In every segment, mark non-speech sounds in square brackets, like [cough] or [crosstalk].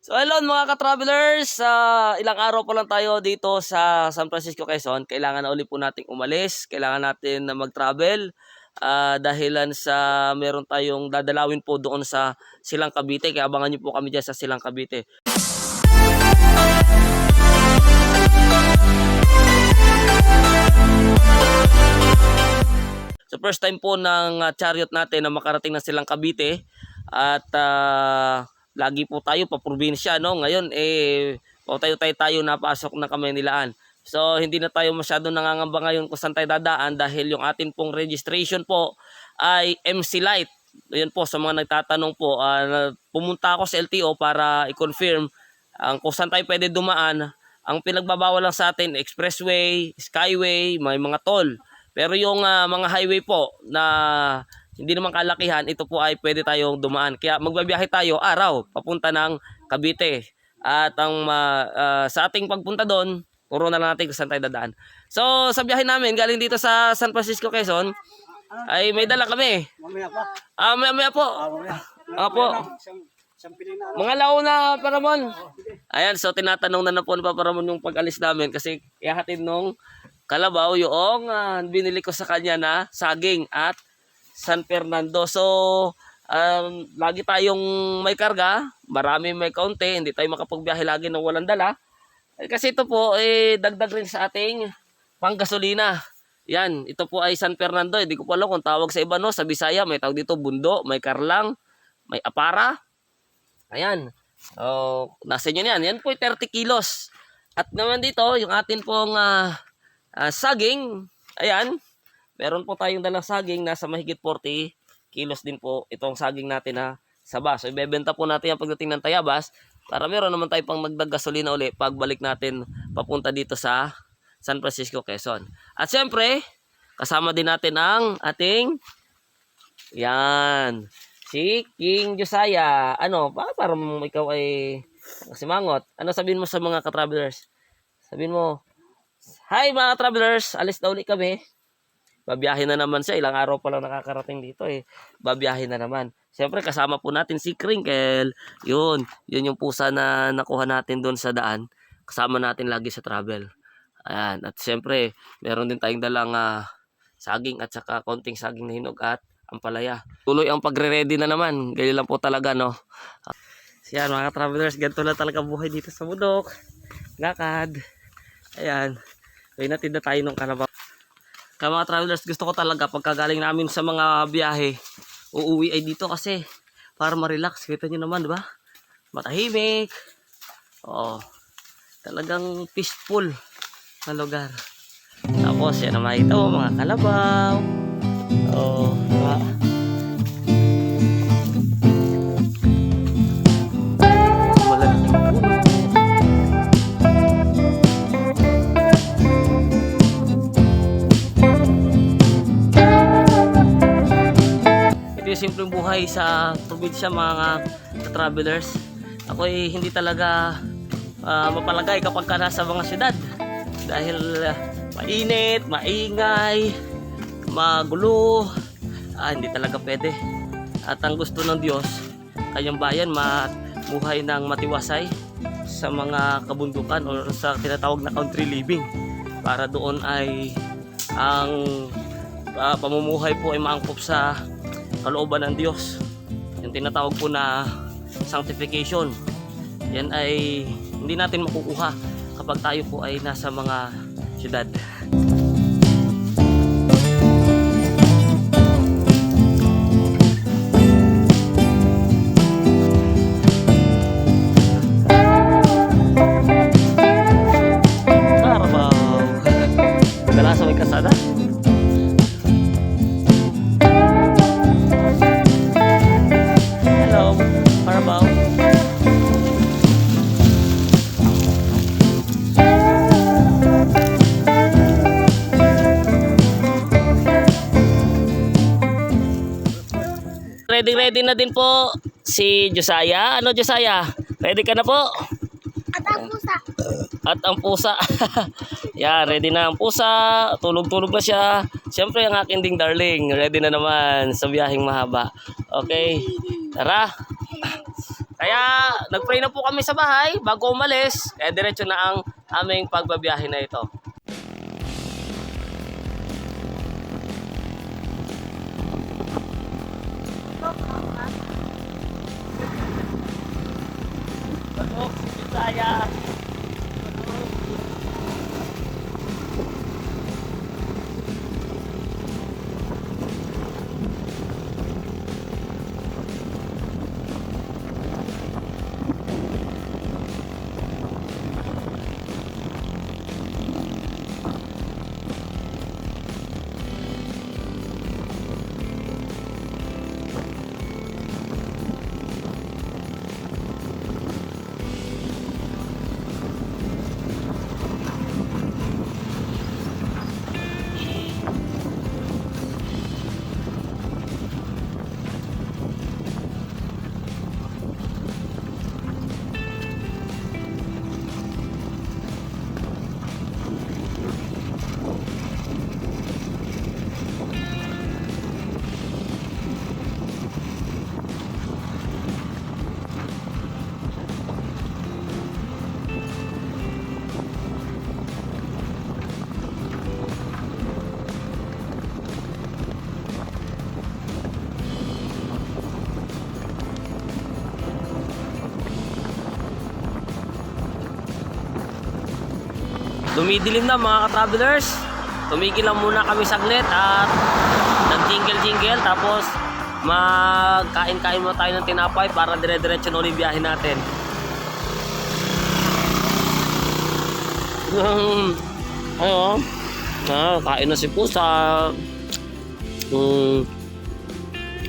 So hello mga ka-travelers, Ah, ilang araw pa lang tayo dito sa San Francisco, Quezon. Kailangan na uli po nating umalis, kailangan natin na mag-travel ah, dahilan sa meron tayong dadalawin po doon sa Silang Cavite. Kaya abangan niyo po kami dyan sa Silang Cavite. So first time po ng ah, chariot natin na makarating na silang Cavite at ah, lagi po tayo pa probinsya no. Ngayon eh tayo tayo tayo napasok na kami nilaan. So hindi na tayo masyado nangangamba ngayon kung saan tayo dadaan dahil yung atin pong registration po ay MC Light. Ayun po sa mga nagtatanong po, ah, na- pumunta ako sa LTO para i-confirm ang kung saan tayo pwede dumaan. Ang pinagbabawal lang sa atin, expressway, skyway, may mga toll. Pero yung ah, mga highway po na hindi naman kalakihan, ito po ay pwede tayong dumaan. Kaya magbabiyahe tayo araw papunta ng Cavite. At ang ma- ah, sa ating pagpunta doon, turo na lang natin kung saan tayo dadaan. So sa biyahe namin galing dito sa San Francisco, Quezon, ay may dala kami. Mamaya pa. Ah, maya, maya po. Ah, mamaya. Ah, po. Isang, isang pili na. Mga launa, Paramon. Ayan, so tinatanong na na po ni Papa Ramon yung pag-alis namin kasi ihahatid nung kalabaw yung ah, binili ko sa kanya na saging at San Fernando. So, um, lagi tayong may karga, marami may kaunti, hindi tayo makapagbiyahe lagi ng walang dala. Eh, Kasi ito po, eh, dagdag rin sa ating panggasolina. Yan, ito po ay San Fernando. Hindi ko pa alam kung tawag sa iba, no? Sa Bisaya, may tawag dito bundo, may karlang, may apara. Ayan. So, nasa inyo yan. Yan po ay 30 kilos. At naman dito, yung atin pong ah, ah, saging, ayan, meron po tayong dalang saging, nasa mahigit 40 kilos din po itong saging natin na saba. So, ibebenta po natin yan pagdating ng Tayabas para meron naman tayo pang magdag gasolina uli pagbalik natin papunta dito sa San Francisco, Quezon. At syempre, kasama din natin ang ating yan. Si King Josiah. Ano, baka parang ikaw ay simangot. Ano sabihin mo sa mga ka-travelers? Sabihin mo, Hi mga travelers, alis na uli kami. Babiyahe na naman siya. Ilang araw pa lang nakakarating dito eh. Babiyahe na naman. Siyempre kasama po natin si Krinkel. Yun. Yun yung pusa na nakuha natin doon sa daan. Kasama natin lagi sa travel. Ayan. At siyempre, meron din tayong dalang ah, saging at saka konting saging na hinog at ampalaya. Tuloy ang pagre-ready na naman. Ganyan lang po talaga, no? So yan, mga travelers, ganito na talaga buhay dito sa bundok. Lakad. Ayan. Kaya natin na tayo ng kalabaw. Kaya mga travelers, gusto ko talaga pagkagaling namin sa mga biyahe, uuwi ay dito kasi para ma-relax. Kita nyo naman, di ba? Matahimik. Oo. Talagang peaceful na lugar. Tapos, yan ang makita mo, mga kalabaw. Oo, di Ito yung simpleng buhay sa probinsya mga travelers. Ako ay hindi talaga ah, mapalagay kapag ka nasa mga syudad. Dahil ah, mainit, maingay, magulo. Ah, hindi talaga pwede. At ang gusto ng Diyos, kanyang bayan mamuhay ng matiwasay sa mga kabundukan o sa tinatawag na country living para doon ay ang ah, pamumuhay po ay maangkop sa kalooban ng Diyos. Yung tinatawag po na sanctification. Yan ay hindi natin makukuha kapag tayo po ay nasa mga syudad. Ready ready na din po si Josiah. Ano Josiah? Ready ka na po? At ang pusa. At ang pusa. [laughs] Yan, ready na ang pusa. Tulog-tulog na siya. Siyempre, ang aking ding darling. Ready na naman sa biyaheng mahaba. Okay. Tara. Kaya nagpray na po kami sa bahay bago umalis. Kaya diretso na ang aming pagbabiyahe na ito. Bisaya. Dumidilim na mga ka-travelers. Tumigil lang muna kami saglit at nag-jingle-jingle tapos magkain-kain muna tayo ng tinapay para dire-diretso na ulit biyahe natin. [laughs] Um, ano, ah, kain na si Pusa. Um,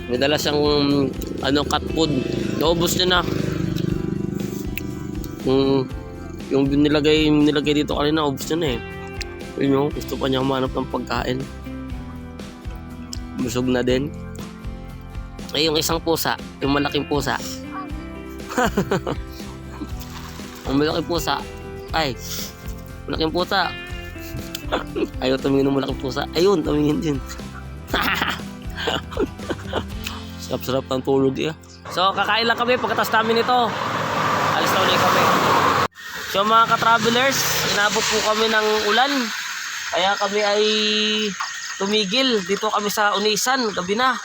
may dala siyang um, ano, cat food. Naubos niya na. Um, yung nilagay, nilagay dito kanina, niya na eh. Yun yung, gusto pa niya humanap ng pagkain. Busog na din. Ay, yung isang pusa, yung malaking pusa. [laughs] ang malaking pusa. Ay, malaking pusa. [laughs] Ayaw tumingin ng malaking pusa. Ayun, tumingin din. [laughs] Sarap-sarap ng tulog eh. So, kakain lang kami pagkatas namin ito. Alis na ulit kami. So mga ka-travelers, inabot po kami ng ulan. Kaya kami ay tumigil. Dito kami sa Unisan, gabi na.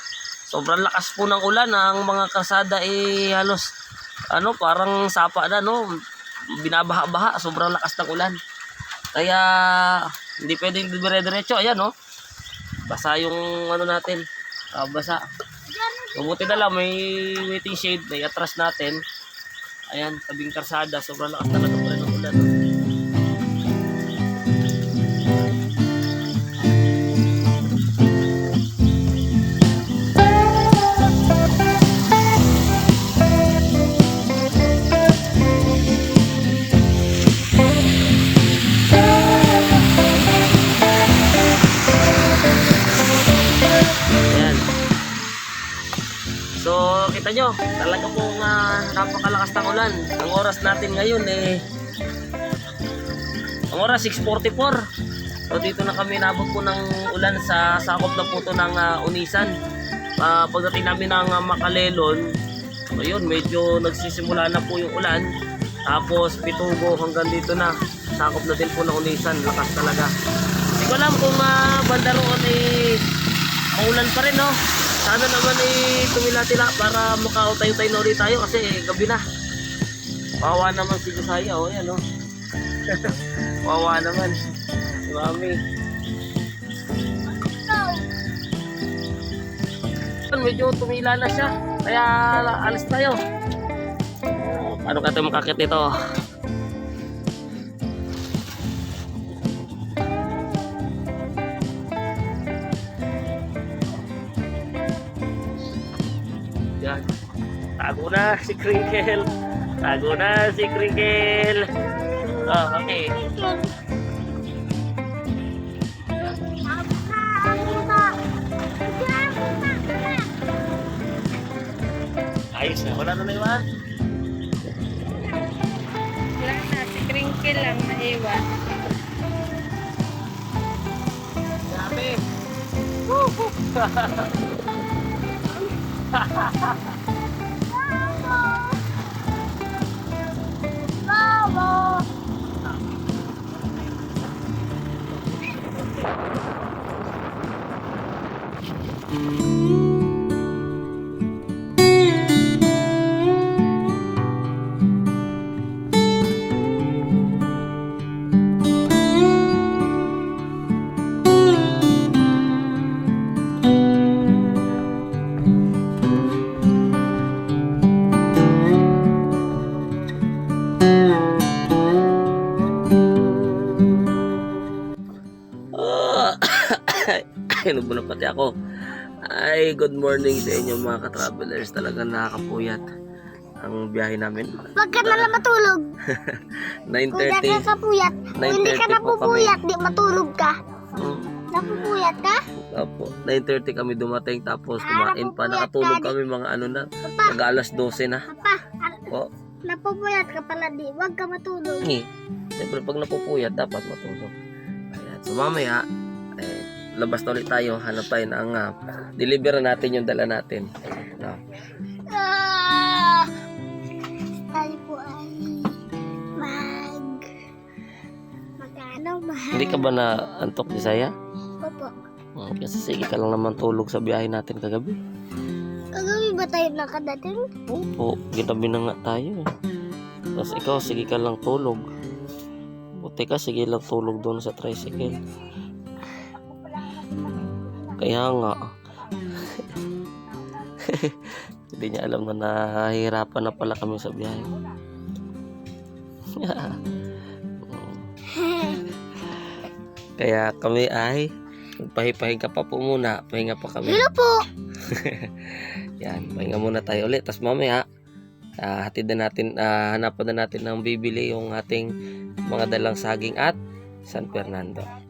Sobrang lakas po ng ulan. Ang mga kasada ay halos ano, parang sapa na, no? Binabaha-baha. Sobrang lakas ng ulan. Kaya hindi pwedeng dire-diretso. Ayan, no? Basa yung ano natin. Ah, basa. Mabuti na lang, may waiting shade. May atras natin. Ayan, tabing karsada. Sobrang lakas talaga pa So, kita nyo, talaga pong ah, napakalakas ng ulan. Ang oras natin ngayon eh, ang oras 6.44. So, dito na kami nabot po ng ulan sa sakop na po to ng ah, Unisan. Ah, pagdating namin ng uh, Makalelon, so yun, medyo nagsisimula na po yung ulan. Tapos, Pitugo hanggang dito na. Sakop na din po ng Unisan. Lakas talaga. Hindi ko alam kung uh, banda roon eh, maulan pa rin, no? Sana naman eh, tumila-tila para makautay-utay na ulit tayo kasi eh, gabi na. Wawa naman si Josiah, oh, yan, oh. [laughs] Wawa naman. Si Mami. Medyo tumila na siya. Kaya alis tayo. Paano ka tayo makakit nito? Tago na si Crinkle. Tago na si Crinkle. Oh, okay. Ayos na. Wala na na iwan. Wala na, si Crinkle lang naiwan. Dami. Inom [laughs] [coughs] kinubo na pati ako. Ay, good morning sa inyo mga ka-travelers. Talagang nakakapuyat ang biyahe namin. Huwag ka na lang matulog. [laughs] Kung di ka 9.30. kapuyat. Kung hindi ka 9:30 po napupuyat, di matulog ka. Mm, Napupuyat ka? Opo, 9.30 kami dumating tapos Ah, kumain pa. Nakatulog ka. kami mga ano na. Papa, Mag alas 12 na. papa, Po. napupuyat ka pala di. Huwag ka matulog. Eh, siyempre pag napupuyat, dapat matulog. Ayan. So mamaya, labas na ulit tayo. Hanap tayo ng uh, deliver natin yung dala natin. No. Ah! Tayo po ay mag... Magkano mahal? Hindi ka ba na antok di saya? Opo. Hmm, kasi sige ka lang naman tulog sa biyahe natin kagabi. Kagabi ba tayo nakadating? Opo, ginabi na nga tayo. eh. Tapos ikaw, sige ka lang tulog. Buti ka, sige lang tulog doon sa tricycle. Kaya nga. [laughs] Hindi niya alam na nahihirapan na pala kami sa biyahe. [laughs] Kaya kami ay magpahipahinga pa po muna. Pahinga pa kami. Hello po! [laughs] Yan, pahinga muna tayo ulit. Tapos mamaya, ah, hatid na natin, ah, hanapan na natin ng bibili yung ating mga dalang saging at San Fernando.